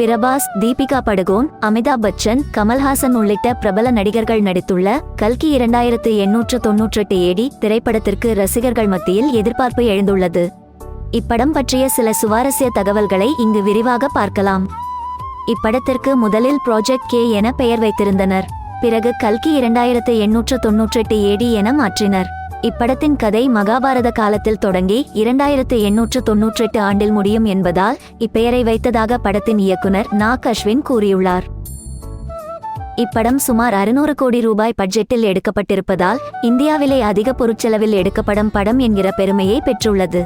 பிரபாஸ் தீபிகா படுகோன் அமிதாப் பச்சன் கமல்ஹாசன் உள்ளிட்ட பிரபல நடிகர்கள் நடித்துள்ள கல்கி இரண்டாயிரத்து எண்ணூற்று தொன்னூற்றெட்டு ஏடி திரைப்படத்திற்கு ரசிகர்கள் மத்தியில் எதிர்பார்ப்பு எழுந்துள்ளது. இப்படம் பற்றிய சில சுவாரஸ்ய தகவல்களை இங்கு விரிவாக பார்க்கலாம். இப்படத்திற்கு முதலில் ப்ராஜெக்ட் கே என பெயர் வைத்திருந்தனர். பிறகு கல்கி இரண்டாயிரத்து எண்ணூற்று தொன்னூற்றெட்டு ஏடி என மாற்றினர். இப்படத்தின் கதை மகாபாரத காலத்தில் தொடங்கி இரண்டாயிரத்து எண்ணூற்று தொன்னூற்றெட்டு ஆண்டில் முடியும் என்பதால் இப்பெயரை வைத்ததாக படத்தின் இயக்குனர் நாக் அஸ்வின் கூறியுள்ளார். இப்படம் சுமார் அறுநூறு கோடி ரூபாய் பட்ஜெட்டில் எடுக்கப்பட்டிருப்பதால் இந்தியாவிலே அதிக பொருட்செலவில் எடுக்கப்படும் படம் என்கிற பெருமையை பெற்றுள்ளது.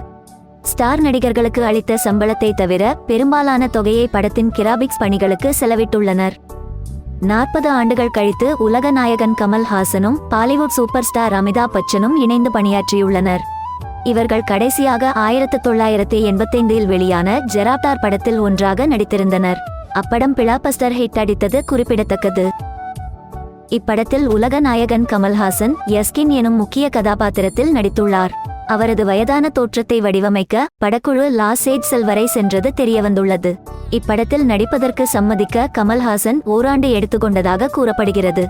ஸ்டார் நடிகர்களுக்கு அளித்த சம்பளத்தை தவிர பெரும்பாலான தொகையை படத்தின் கிராபிக்ஸ் பணிகளுக்கு செலவிட்டுள்ளனர். நாற்பது ஆண்டுகள் கழித்து உலக நாயகன் கமல்ஹாசனும் பாலிவுட் சூப்பர் ஸ்டார் அமிதாப் பச்சனும் இணைந்து பணியாற்றியுள்ளனர். இவர்கள் கடைசியாக ஆயிரத்து தொள்ளாயிரத்து எண்பத்தைந்தில் வெளியான ஜெராப்டார் படத்தில் ஒன்றாக நடித்திருந்தனர். அப்படம் பிளாபஸ்டர் ஹிட் அடித்தது குறிப்பிடத்தக்கது. இப்படத்தில் உலக நாயகன் கமல்ஹாசன் யஸ்கின் எனும் முக்கிய கதாபாத்திரத்தில் நடித்துள்ளார். அவரது வயதான தோற்றத்தை வடிவமைக்க படக்குழு லாஸ் ஏஜ்சல் வரை சென்றது தெரியவந்துள்ளது. இப்படத்தில் நடிப்பதற்கு சம்மதிக்க கமல்ஹாசன் ஓராண்டு எடுத்துக்கொண்டதாக கூறப்படுகிறது.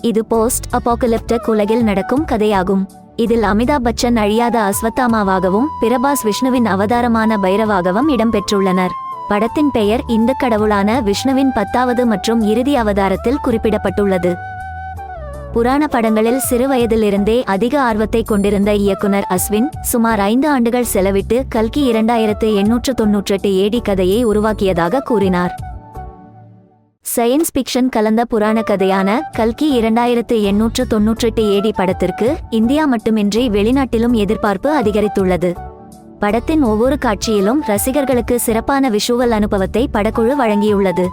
இது போஸ்ட் அபோகலிப்டிக் உலகில் நடக்கும் கதையாகும். இதில் அமிதாப் பச்சன் அழியாத அஸ்வத்தாமாவாகவும் பிரபாஸ் விஷ்ணுவின் அவதாரமான பைரவாகவும் இடம்பெற்றுள்ளனர். படத்தின் பெயர் இந்த கடவுளான விஷ்ணுவின் பத்தாவது மற்றும் இறுதி அவதாரத்தில் குறிப்பிடப்பட்டுள்ளது. புராண படங்களில் சிறு வயதிலிருந்தே அதிக ஆர்வத்தை கொண்டிருந்த இயக்குனர் அஸ்வின் சுமார் ஐந்து ஆண்டுகள் செலவிட்டு கல்கி இரண்டாயிரத்து எண்ணூற்று தொன்னூற்றெட்டு ஏடி கதையை உருவாக்கியதாக கூறினார். சயின்ஸ் பிக்ஷன் கலந்த புராண கதையான கல்கி இரண்டாயிரத்து எண்ணூற்று தொன்னூற்றெட்டு ஏடி படத்திற்கு இந்தியா மட்டுமின்றி வெளிநாட்டிலும் எதிர்பார்ப்பு அதிகரித்துள்ளது. படத்தின் ஒவ்வொரு காட்சியிலும் ரசிகர்களுக்கு சிறப்பான விஷுவல் அனுபவத்தை படக்குழு வழங்கியுள்ளது.